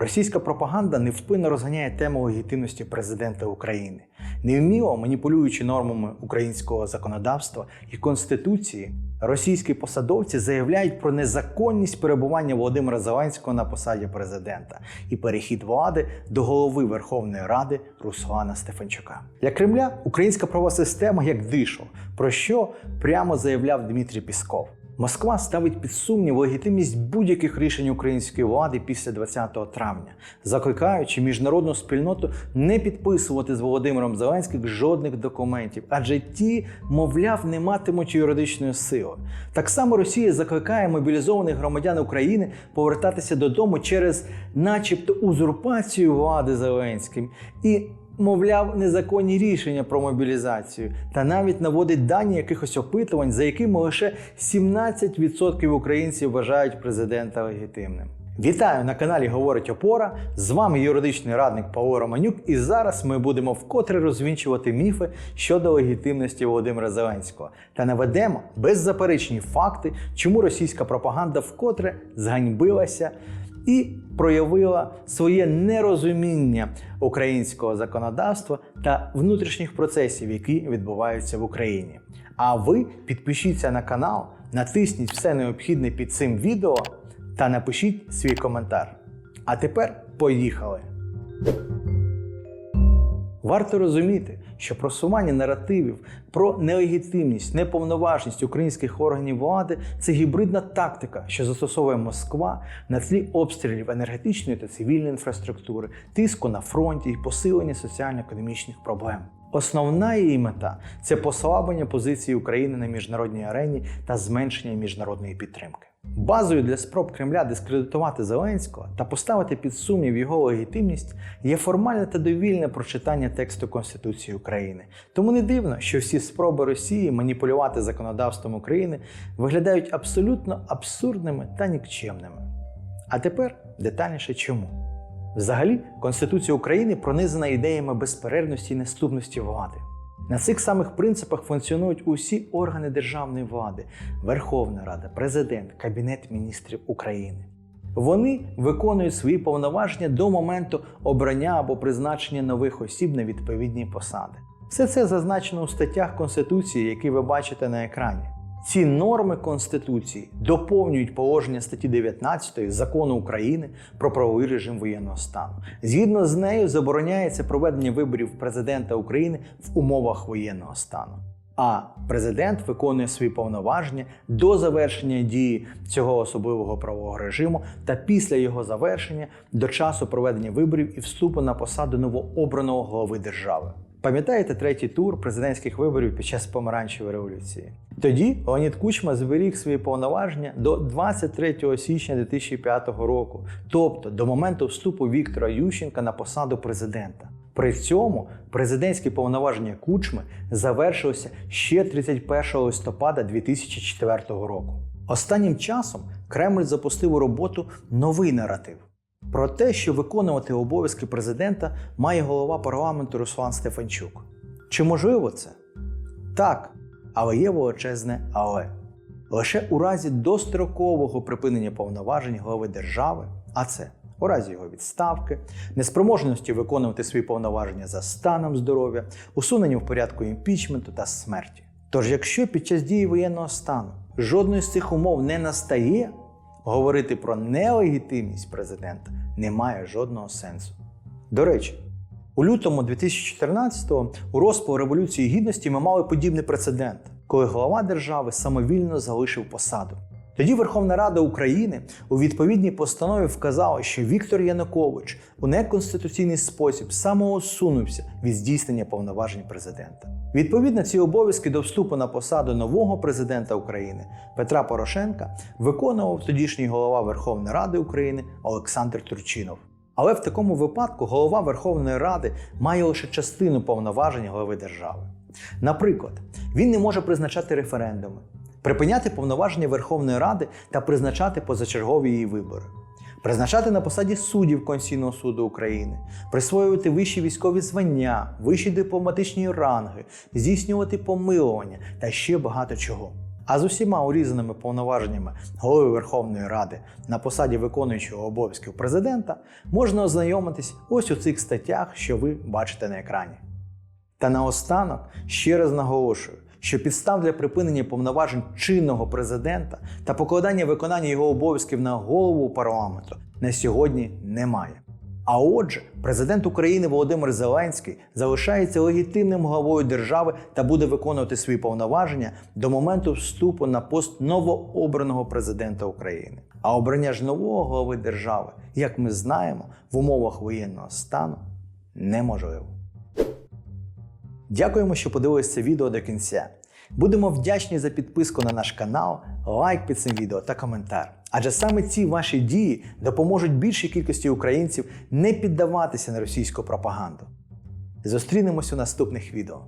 Російська пропаганда невпинно розганяє тему легітимності президента України, невміло маніпулюючи нормами українського законодавства і конституції. Російські посадовці заявляють про незаконність перебування Володимира Зеленського на посаді президента і перехід влади до голови Верховної Ради Руслана Стефанчука. Для Кремля українська права система як дишло, про що прямо заявляв Дмитрій Пісков. Москва ставить під сумнів легітимність будь-яких рішень української влади після 20 травня, закликаючи міжнародну спільноту не підписувати з Володимиром Зеленським жодних документів, адже ті, мовляв, не матимуть юридичної сили. Так само Росія закликає мобілізованих громадян України повертатися додому через, начебто, узурпацію влади Зеленським і мовляв, незаконні рішення про мобілізацію, та навіть наводить дані якихось опитувань, за якими лише 17% українців вважають президента легітимним. Вітаю на каналі Говорить Опора. З вами юридичний радник Павло Романюк, і зараз ми будемо вкотре розвінчувати міфи щодо легітимності Володимира Зеленського та наведемо беззаперечні факти, чому російська пропаганда вкотре зганьбилася і проявила своє нерозуміння українського законодавства та внутрішніх процесів, які відбуваються в Україні. А ви підпишіться на канал, натисніть все необхідне під цим відео та напишіть свій коментар. А тепер поїхали! Варто розуміти, що просування наративів про нелегітимність, неповноважність українських органів влади це гібридна тактика, що застосовує Москва на тлі обстрілів енергетичної та цивільної інфраструктури, тиску на фронті і посилення соціально-економічних проблем. Основна її мета це послаблення позиції України на міжнародній арені та зменшення міжнародної підтримки. Базою для спроб Кремля дискредитувати Зеленського та поставити під сумнів його легітимність є формальне та довільне прочитання тексту Конституції України. Тому не дивно, що всі спроби Росії маніпулювати законодавством України виглядають абсолютно абсурдними та нікчемними. А тепер детальніше чому. Взагалі, Конституція України пронизана ідеями безперервності і наступності влади. На цих самих принципах функціонують усі органи державної влади: Верховна Рада, Президент, Кабінет міністрів України. Вони виконують свої повноваження до моменту обрання або призначення нових осіб на відповідні посади. Все це зазначено у статтях Конституції, які ви бачите на екрані. Ці норми Конституції доповнюють положення статті 19 закону України про правовий режим воєнного стану. Згідно з нею забороняється проведення виборів президента України в умовах воєнного стану. А президент виконує свої повноваження до завершення дії цього особливого правового режиму та після його завершення до часу проведення виборів і вступу на посаду новообраного голови держави. Пам'ятаєте третій тур президентських виборів під час помаранчевої революції? Тоді Леонід Кучма зберіг свої повноваження до 23 січня 2005 року, тобто до моменту вступу Віктора Ющенка на посаду президента. При цьому президентські повноваження Кучми завершилися ще 31 листопада 2004 року. Останнім часом Кремль запустив у роботу новий наратив про те, що виконувати обов'язки президента має голова парламенту Руслан Стефанчук. Чи можливо це? Так, але є величезне але. Лише у разі дострокового припинення повноважень голови держави, а це у разі його відставки, неспроможності виконувати свої повноваження за станом здоров'я, усунення в порядку імпічменту та смерті. Тож, якщо під час дії воєнного стану жодної з цих умов не настає, говорити про нелегітимність президента немає жодного сенсу. До речі, у лютому 2014-го у розпал Революції Гідності ми мали подібний прецедент, коли глава держави самовільно залишив посаду. Тоді Верховна Рада України у відповідній постанові вказала, що Віктор Янукович у неконституційний спосіб самоусунувся від здійснення повноважень президента. Відповідно, ці обов'язки до вступу на посаду нового президента України Петра Порошенка виконував тодішній голова Верховної Ради України Олександр Турчинов. Але в такому випадку голова Верховної Ради має лише частину повноважень голови держави. Наприклад, він не може призначати референдуми, припиняти повноваження Верховної Ради та призначати позачергові її вибори, призначати на посаді суддів Конституційного суду України, присвоювати вищі військові звання, вищі дипломатичні ранги, здійснювати помилування та ще багато чого. А з усіма урізаними повноваженнями голови Верховної Ради на посаді виконуючого обов'язків президента можна ознайомитись ось у цих статтях, що ви бачите на екрані. Та наостанок ще раз наголошую, що підстав для припинення повноважень чинного президента та покладання виконання його обов'язків на голову парламенту на сьогодні немає. А отже, президент України Володимир Зеленський залишається легітимним главою держави та буде виконувати свої повноваження до моменту вступу на пост новообраного президента України. А обрання ж нового глави держави, як ми знаємо, в умовах воєнного стану неможливо. Дякуємо, що подивилися це відео до кінця. Будемо вдячні за підписку на наш канал, лайк під цим відео та коментар. Адже саме ці ваші дії допоможуть більшій кількості українців не піддаватися на російську пропаганду. Зустрінемось у наступних відео.